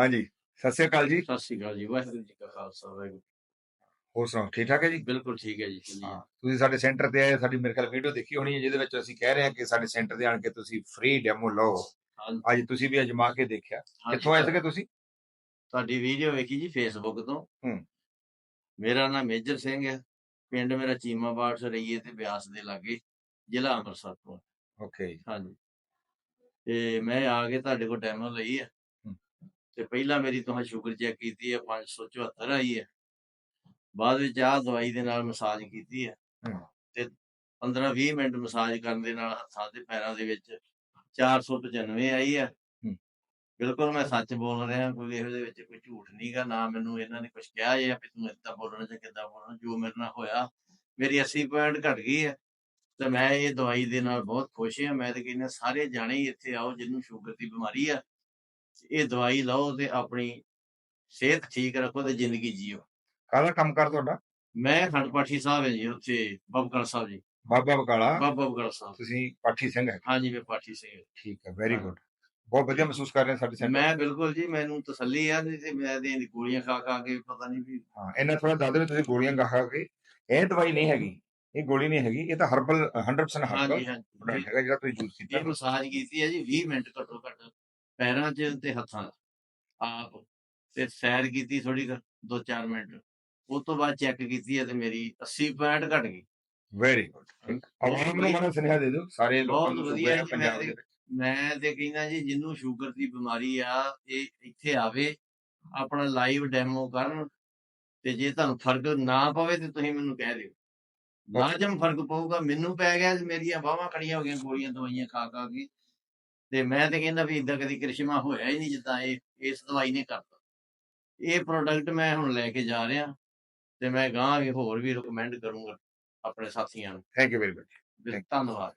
ਹਾਂਜੀ ਸਤਿ ਸ਼੍ਰੀ ਅਕਾਲ ਜੀ। ਸਤਿ ਸ਼੍ਰੀ ਅਕਾਲ ਜੀ ਵਾਹਿਗੁਰੂ ਜੀ ਕਾ ਖਾਲਸਾ ਵਾਹਿਗੁਰੂ ਹੋਰ ਸੁਣਾਓ ਠੀਕ ਠਾਕ ਹੈ ਜੀ? ਬਿਲਕੁਲ ਠੀਕ ਹੈ ਜੀ ਹਾਂ ਤੁਸੀਂ ਸਾਡੇ ਸੈਂਟਰ ਤੇ ਆਏ ਸਾਡੀ ਮੇਰੇ ਖਿਆਲ ਵੀਡੀਓ ਦੇਖੀ ਹੋਣੀ ਹੈ ਜਿਹਦੇ ਵਿੱਚ ਅਸੀਂ ਕਹਿ ਰਹੇ ਹਾਂ ਕਿ ਸਾਡੇ ਸੈਂਟਰ ਤੇ ਆਣ ਕੇ ਤੁਸੀਂ ਫ੍ਰੀ ਡੈਮੋ ਲਓ। ਅੱਜ ਤੁਸੀਂ ਵੀ ਅਜਮਾ ਕੇ ਦੇਖਿਆ। ਕਿੱਥੋਂ ਆਏ ਸੀਗੇ ਤੁਸੀਂ? ਤੁਹਾਡੀ ਵੀਡੀਓ ਵੇਖੀ ਜੀ ਫੇਸਬੁੱਕ ਤੋਂ। ਹੂੰ। ਮੇਰਾ ਨਾਮ ਮੇਜਰ ਸਿੰਘ ਹੈ ਪਿੰਡ ਮੇਰਾ ਚੀਮਾਬਾੜ ਸਰਈਏ ਤੇ ਬਿਆਸ ਦੇ ਲਾਗੇ ਜ਼ਿਲ੍ਹਾ ਅੰਮ੍ਰਿਤਸਰ ਤੋਂ। ਓਕੇ ਹਾਂਜੀ। ਤੇ ਮੈਂ ਆ ਕੇ ਤੁਹਾਡੇ ਕੋਲ ਡੈਮੋ ਲਈ ਹੂੰ। ਤੇ ਪਹਿਲਾਂ ਮੇਰੀ ਤੁਹਾਨੂੰ ਸ਼ੂਗਰ ਚੈੱਕ ਕੀਤੀ ਹੈ 574 ਆਈ ਹੈ ਬਾਅਦ ਵਿੱਚ ਆਹ ਦਵਾਈ ਦੇ ਨਾਲ ਮਸਾਜ ਕੀਤੀ ਹੈ। ਤੇ 15-20 ਮਿੰਟ ਮਸਾਜ ਕਰਨ ਦੇ ਨਾਲ ਹੱਥਾਂ ਤੇ ਪੈਰਾਂ ਦੇ ਵਿੱਚ 495 ਆਈ ਹੈ। ਬਿਲਕੁਲ ਮੈਂ ਸੱਚ ਬੋਲ ਰਿਹਾ ਕੋਈ ਇਹੋ ਜਿਹੇ ਵਿੱਚ ਕੋਈ ਝੂਠ ਨਹੀਂਗਾ ਨਾ ਮੈਨੂੰ ਇਹਨਾਂ ਨੇ ਕੁਝ ਕਿਹਾ ਜਾਂ ਵੀ ਤੂੰ ਏਦਾਂ ਬੋਲਣਾ ਜਾਂ ਕਿੱਦਾਂ ਬੋਲਣਾ ਜੋ ਮੇਰੇ ਨਾਲ ਹੋਇਆ ਮੇਰੀ 80 ਪੁਆਇੰਟ ਘਟ ਗਈ ਹੈ ਤੇ ਮੈਂ ਇਹ ਦਵਾਈ ਦੇ ਨਾਲ ਬਹੁਤ ਖੁਸ਼ ਹਾਂ ਮੈਂ ਤੇ ਕਹਿੰਦਾ ਸਾਰੇ ਜਾਣੇ ਹੀ ਇੱਥੇ ਆਓ ਜਿਹਨੂੰ ਸ਼ੂਗਰ ਦੀ ਬਿਮਾਰੀ ਆ ਇਹ ਦਵਾਈ ਲਓ ਤੇ ਆਪਣੀ ਸਿਹਤ ਠੀਕ ਰੱਖੋ ਤੇ ਜ਼ਿੰਦਗੀ ਜੀਓ। ਕਾਹਦਾ ਕੰਮ ਕਰ ਤੁਹਾਡਾ? ਮੈਂ ਖੰਡ ਪਾਠੀ ਸਾਹਿਬ ਹਾਂ ਜੀ ਉੱਥੇ ਬਬਕਲ ਸਾਹਿਬ ਜੀ। ਬਾਬਾ ਬਕਾਲਾ ਬਾਬਾ ਬਬਕਲ ਸਾਹਿਬ। ਤੁਸੀਂ ਪਾਠੀ ਸਿੰਘ ਹੈ ਹਾਂਜੀ ਮੈਂ ਪਾਠੀ ਸਿੰਘ ਹਾਂ। ਠੀਕ ਹੈ ਵੈਰੀ। ਗੁੱਡ ਬਹੁਤ ਵਧੀਆ ਮਹਿਸੂਸ ਕਰ ਰਹੇ ਸਾਡੇ ਸੈਂਟਰ ਮੈਂ ਬਿਲਕੁਲ ਜੀ ਮੈਨੂੰ ਤਸੱਲੀ ਆ ਨਹੀਂ ਤੇ ਮੈਂ ਤੇ ਗੋਲੀਆਂ ਖਾ ਖਾ ਕੇ ਪਤਾ ਨਹੀਂ ਵੀ ਹਾਂ ਇਹਨਾਂ ਥੋੜਾ ਦੱਸ ਦਿਓ ਤੁਸੀਂ ਗੋਲੀਆਂ ਗਾ ਖਾ ਕੇ। ਇਹ ਦਵਾਈ ਨਹੀਂ ਹੈਗੀ ਇਹ ਗੋਲੀ ਨਹੀਂ ਹੈਗੀ ਇਹ ਤਾਂ ਹਰਬਲ 100% ਹਰਬਲ ਹਾਂਜੀ ਹਾਂਜੀ। ਹੈਗਾ ਜਿਹੜਾ ਤੁਸੀਂ ਯੂਜ਼ ਕੀਤਾ। ਇਹ ਮਸਾਜ ਕੀਤੀ ਹੈ ਜੀ 20 ਮਿੰਟ ਘੱਟ ਪੈਰਾਂ 'ਚ ਤੇ ਹੱਥਾਂ 'ਚ ਆਪ ਤੇ ਸੈਰ ਕੀਤੀ ਥੋੜੀ 2-4 ਮਿੰਟ। ਉਸ ਤੋਂ ਬਾਅਦ ਚੈੱਕ ਕੀਤੀ ਹੈ ਤੇ ਮੇਰੀ 80 ਪੁਆਇੰਟ ਘਟ ਗਈ। ਵੈਰੀ ਗੁੱਡ ਆਵਾਮ ਨੂੰ ਮਨ ਸੁਨੇਹਾ ਦੇ ਦਿਓ ਸਾਰੇ ਲੋਕਾਂ ਨੂੰ ਵਧੀਆ ਪੰਜਾਬ ਦੇ। ਮੈਂ ਤੇ ਕਹਿੰਦਾ ਜੀ ਜਿਹਨੂੰ ਸ਼ੂਗਰ ਦੀ ਬਿਮਾਰੀ ਆ ਇਹ ਇੱਥੇ ਆਵੇ ਆਪਣਾ ਲਾਈਵ ਡੈਮੋ ਕਰਨ ਤੇ ਜੇ ਤੁਹਾਨੂੰ ਫ਼ਰਕ ਨਾ ਪਵੇ ਤੇ ਤੁਸੀਂ ਮੈਨੂੰ ਕਹਿ ਦਿਓ। ਲਾਜ਼ਮ ਫ਼ਰਕ ਪਊਗਾ ਮੈਨੂੰ ਪੈ ਗਿਆ ਮੇਰੀਆਂ ਬਾਹਾਂ ਖੜੀਆਂ ਹੋ ਗਈਆਂ ਗੋਲੀਆਂ ਦਵਾਈਆਂ ਖਾ ਖਾ ਕੇ। ਤੇ ਮੈਂ ਤੇ ਕਹਿੰਦਾ ਵੀ ਇਦਾਂ ਕਦੀ ਕ੍ਰਿਸ਼ਮਾ ਹੋਇਆ ਹੀ ਨਹੀਂ ਜਿੱਦਾਂ ਇਹ ਇਸ ਦਵਾਈ ਨੇ ਕਰਤਾ। ਇਹ ਪ੍ਰੋਡਕਟ ਮੈਂ ਹੁਣ ਲੈ ਕੇ ਜਾ ਰਿਹਾ ਤੇ ਮੈਂ ਗਾਂ ਵੀ ਹੋਰ ਵੀ ਰეკਮੈਂਡ ਕਰੂੰਗਾ ਆਪਣੇ ਸਾਥੀਆਂ ਨੂੰ। ਥੈਂਕ ਯੂ ਵੈਰੀ ਮਚ ਧੰਨਵਾਦ।